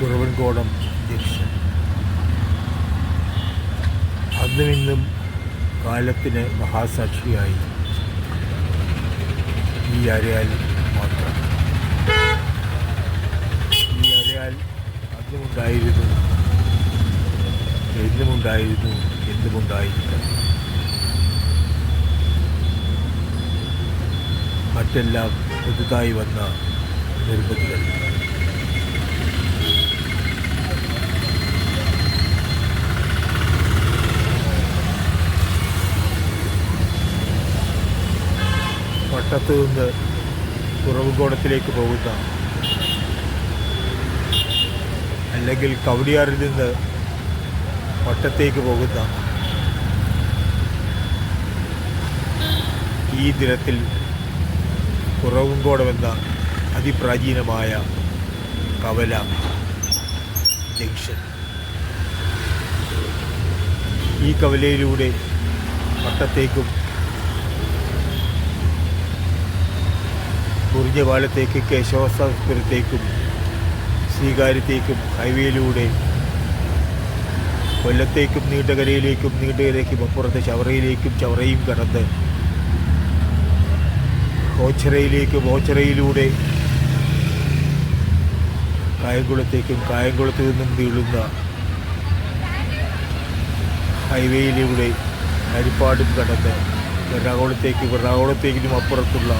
കുറവൻകോടം junction അന്നും ഇന്നും കാലത്തിന് മഹാസാക്ഷിയായി. ഈ അരയാൽ മാത്രം. ഈ അരയാൽ അന്നുമുണ്ടായിരുന്നു എന്നുമുണ്ടായിരുന്നു എന്നുമുണ്ടായിരിക്കണം മറ്റെല്ലാം പുതുതായി വന്ന നിർമ്മിതികൾ. വട്ടത്ത് നിന്ന് കുറവുകോണത്തിലേക്ക് പോകുന്ന അല്ലെങ്കിൽ കവടിയാറിൽ നിന്ന് വട്ടത്തേക്ക് പോകുന്ന ഈ ദിനത്തിൽ കുറവുംകോടമെന്ന അതിപ്രാചീനമായ കവല ജംഗ്ഷൻ. ഈ കവലയിലൂടെ വട്ടത്തേക്കും മുറിഞ്ഞപാലത്തേക്ക് കേശവസ്ഥാപുരത്തേക്കും സ്വീകാര്യത്തേക്കും ഹൈവേയിലൂടെ കൊല്ലത്തേക്കും നീണ്ടകരയിലേക്കും നീണ്ടകരയ്ക്കും അപ്പുറത്ത് ചവറയിലേക്കും ചവറയും കടന്ന് ഓച്ചിറയിലേക്കും ഓച്ചിറയിലൂടെ കായംകുളത്തേക്കും കായംകുളത്ത് നിന്നും നീളുന്ന ഹൈവേയിലൂടെ ഹരിപ്പാടും കടന്ന് എറണാകുളത്തേക്കും എറണാകുളത്തേക്കും അപ്പുറത്തുള്ള